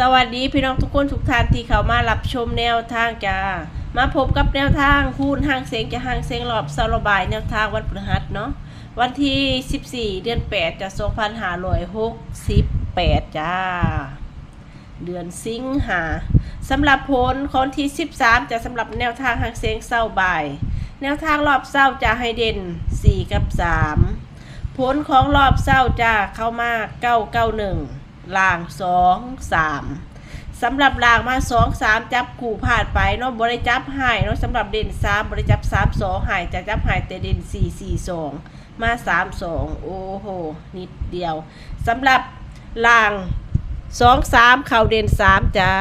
สวัสดีพี่น้องทุกคนทุกท่านที่เข้ามารับชมแนวทางจ้ามาพบกับแนวทางคูณห้างเสียงจะห้างเสียงรอบสารบายแนวทางวันพฤหัสเนาะวันที่ 14 เดือน 8จะ2568 จ้า เดือนสิงหาสำหรับผลคนที่ 13 จะสำหรับแนวทางห้างเสียงเศร้าบ่าย แนวทางรอบเศร้าจะให้เด่น 4 กับ 3 ผลของรอบเศร้าจะเข้ามา 991 ล่าง2 3สำหรับล่างมา2 3จับขู่ผ่านไปเนาะบริจับหายเนาะสำหรับเด่น3บริจับ3 2หายจะจับหายแต่เด่น4 4 2มา3 2โอ้โหนิดเดียวสำหรับล่าง2 3เข่าเด่น3จ้า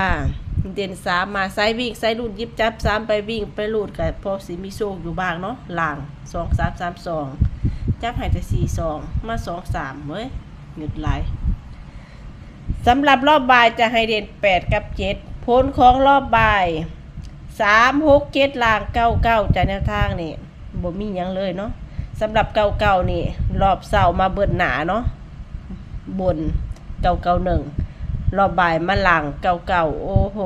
เด่น3มมาไซวิ่งไซลูดยิบจับ3ไปวิ่งไปลูดกับพอสิมีโชคอยู่บ้างเนาะล่าง2 3 3 2จับหายแต่4 2มา2 3เว้ยหยุดไหล สำหรับรอบบ่ายจะให้เด่น 8 กับ 7 ผลของรอบบ่าย 3 6 7ลาง 99จะแนวทางนี่บ่มียังเลยเนาะสำหรับ99นี่ รอบเสามาเบิดหนาเนาะบน991รอบบ่ายมาหลัง99โอ้โห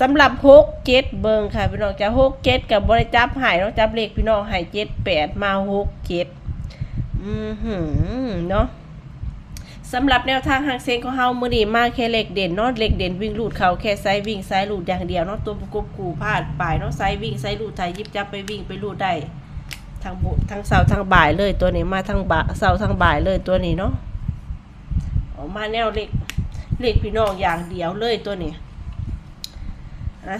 สำหรับ6 7เบิงค่ะพี่น้องจะ6 7กับบริจับหายเนาะจับเลขพี่น้องหาย7 8มา6 7อือหือเนาะ สำหรับแนวทางหางเซงของเฮามือนีมาแค่เล็กเด่นนาะเล็กเด่นวิ่งลูดเขาแค่ไซวิ่งไซลูดอย่างเดียวนาะตัวประกบกูพลาดไปเนาะไซวิ่งไซลูดไทยยิบจับไปวิ่งไปลูดได้ทั้งบุทั้งเสาทั้งบ่ายเลยตัวนี้มาทั้งบ่าเสาทั้งบ่ายเลยตัวนี้เนาะออกมาแนวเล็กเล็กพี่น้องอย่างเดียวเลยตัวนี้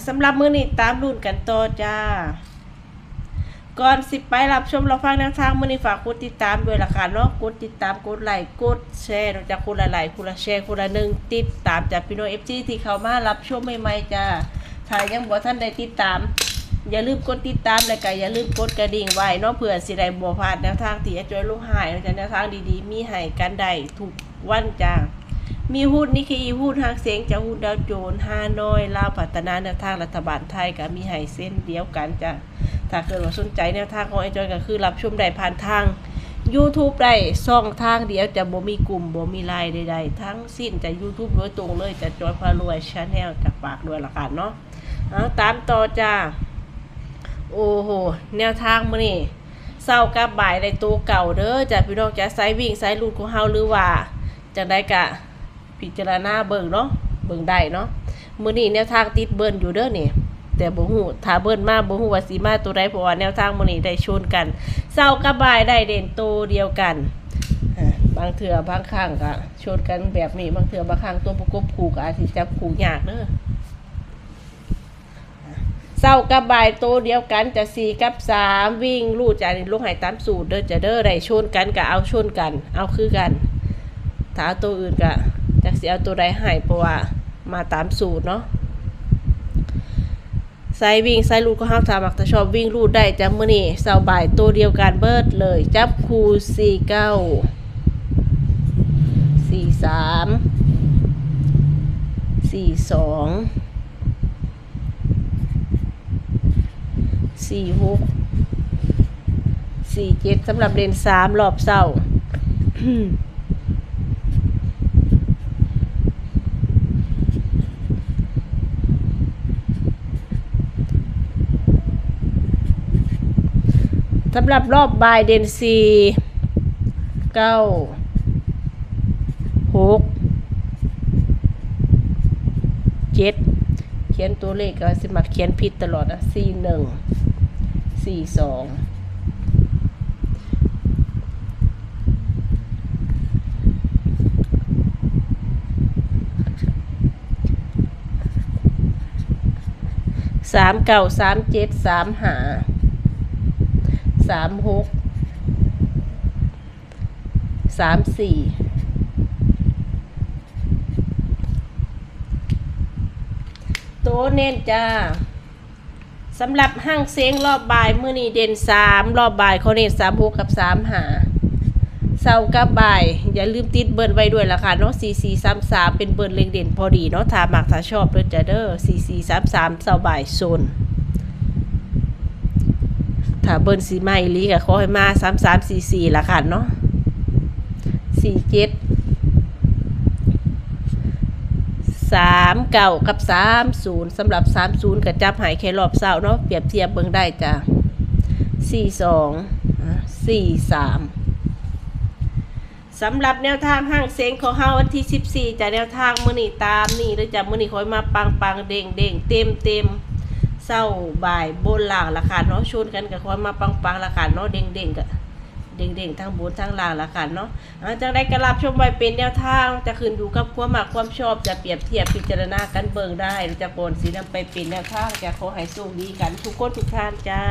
สำหรับมือนี้ตามรุ่นกันต่อจ้า ก่อนสิไปรับชมเราฟังแนวทางมื่อนี้ฝากกดติดตามด้วยล่ะค่ะเนาะกดติดตามกดไลค์กดแชร์นอกจากคนละไลค์คนละแชร์คนละหนึ่งติดตามจากพี่น้องเอฟซีที่เขามารับชมใหม่ๆจ้าถ้ายังบ่ท่านได้ติดตาม อย่าลืมกดติดตามและก็อย่าลืมกดกระดิ่งไว้เนาะเผื่อสิได้บ่พลาดแนวทางที่จะจอยลูกหายจากแนวทางดีๆ มีให้กันได้ทุกวันจ้ามีหุ้นนิเคอีหุ้นทางเสียงจากหุ้นดาวโจนส์ฮานอยลาวพัฒนาแนวทางรัฐบาลไทยก็มีให้เส้นเดียวกันจ้ะ ถ้าเกิดว่าสนใจแนวทางของไอจอยก็คือรับชมได้ผ่านทาง YouTube ได้ช่องทางเดียวจะบ่มีกลุ่มบ่มีไลน์ใดๆ ทั้งสิ้นจะ YouTube โดยตรงเลยจะจอยพารวยชาแนลจากปากด้วยละกันเนาะเอาตามต่อจ้า โอ้โห แนวทางมื้อนี้เศร้ากับบ่ายในตัวเก่าเด้อจ้ะพี่น้องจะไซวิ่งไซลูดของเฮาหรือว่าจังได้กะพิจารณาเบิ่งเนาะเบิ่งได้เนาะมื้อนี้แนวทางติดเบิ่นอยู่เด้อนี่ แต่บ่ฮู้ถ้าเบิ่นมาบ่ฮู้ว่าสิมาตัวใดเพราะว่าแนวทางมื้อนี้ได้ชนกันเศร้ากับบ่ายได้เด่นตัวเดียวกันบางเทื่อบางครั้งก็ชนกันแบบนี้บางเทื่อบางครั้งตัวประกบคู่ก็อาจสิจับคู่ยากเด้อเศร้ากับบ่ายตัวเดียวกันจะสี่กับสามวิ่งลู่จากลงใหายตามสูตรเด้อจะเด้อได้ชนกันก็เอาชนกัน เอาคือกันถ้าตัวอื่นก็จักสิเอาตัวใดให้เพราะว่ามาตามสูตรเนาะ ไซวิ่งไซลูดก็ห้ามถามักถ้าชอบวิ่งลูดได้จังมื้อนี้เสาบ่ายตัวเดียวกันเบิดเลย จับคูสี่เก้าสี่สามสี่สองสี่หกสี่เจ็ดสำหรับเดนสามรอบเสา สำหรับรอบบายเดนซีเก้าหกเจ็ดเขียนตัวเลขก็สมักเขียนผิดตลอดนะสี่หนึ่งสี่สองสามเก้าสามเจ็ดสามหา สามหกสามสี่ตัวเน้นจ้าสำหรับห้างเซ้งรอบบ่ายมื้อนี้เด่นสามรอบบ่ายเขาเน้นสามหกกับสามหาเสาร์กับบ่าย อย่าลืมติดเบิร์นไว้ด้วยล่ะค่ะเนาะสี่สี่สามสามเป็นเบิร์นเล็งเด่นพอดีเนาะถ้ามักถ้าชอบเด้อจ้าเด้อสี่สี่สามสามเสาร์บ่ายโซน ถ้าเบิ้ลสีไม่ลีก็ขอให้มาสามสามสี่สี่ละค่ะเนาะสี่เจ็ดสามเก่ากับสามศูนย์สำหรับสามศูนย์กับจับหายแค่รอบเศร้าเนาะเปรียบเทียบเบิ่งได้จ้ะสี่สองสี่สามสำหรับแนวทางห้างเซ็งของเฮาวันที่สิบสี่จะแนวทางมือนี้ตามนี่หรือจะมือนี้คอยมาปังปังเด้งเด้งเต็มเต็ม เศร้าบ่ายบนล่างราคาเนาะชนกันกับความาปังปังราคาเนาะเด้งเด้งๆกับเด้งๆทั้งบนทั้งล่างละค่ะเนาะอาจังได้กระลับชมไว้เป็นแนวทางจะขึ้นดูกับความมักความชอบจะเปรียบเทียบพิจารณากันเบิ่งได้จะโกนสีนำไปเป็นแนวทางจะขอให้สู้ดีกันทุกคนทุกท่านจ้า